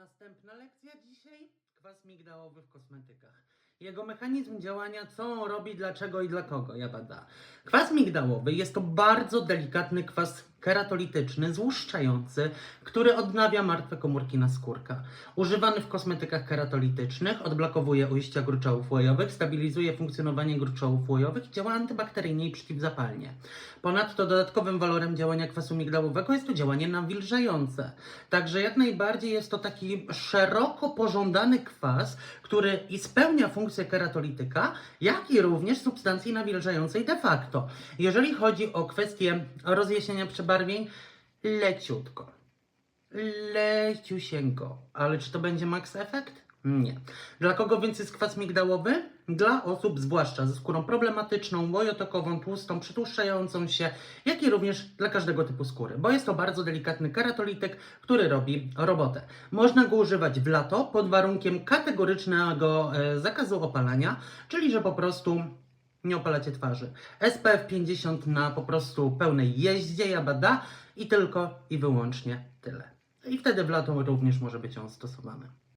Następna lekcja dzisiaj. Kwas migdałowy w kosmetykach. Jego mechanizm działania, co on robi, dlaczego i dla kogo, jabada. Kwas migdałowy jest to bardzo delikatny kwas keratolityczny, złuszczający, który odnawia martwe komórki naskórka. Używany w kosmetykach keratolitycznych, odblokowuje ujścia gruczołów łojowych, stabilizuje funkcjonowanie gruczołów łojowych działa antybakteryjnie i przeciwzapalnie. Ponadto dodatkowym walorem działania kwasu migdałowego jest to działanie nawilżające. Także jak najbardziej jest to taki szeroko pożądany kwas, który i spełnia funkcję keratolityka, jak i również substancji nawilżającej de facto. Jeżeli chodzi o kwestię rozjaśnienia przebarwień, leciutko. Leciusieńko. Ale czy to będzie max efekt? Nie. Dla kogo więc jest kwas migdałowy? Dla osób zwłaszcza ze skórą problematyczną, łojotokową, tłustą, przytłuszczającą się, jak i również dla każdego typu skóry, bo jest to bardzo delikatny keratolityk, który robi robotę. Można go używać w lato pod warunkiem kategorycznego e, zakazu opalania, czyli że po prostu nie opalacie twarzy. SPF 50 na po prostu pełnej jeździe, jabada i tylko i wyłącznie tyle. I wtedy w lato również może być on stosowany.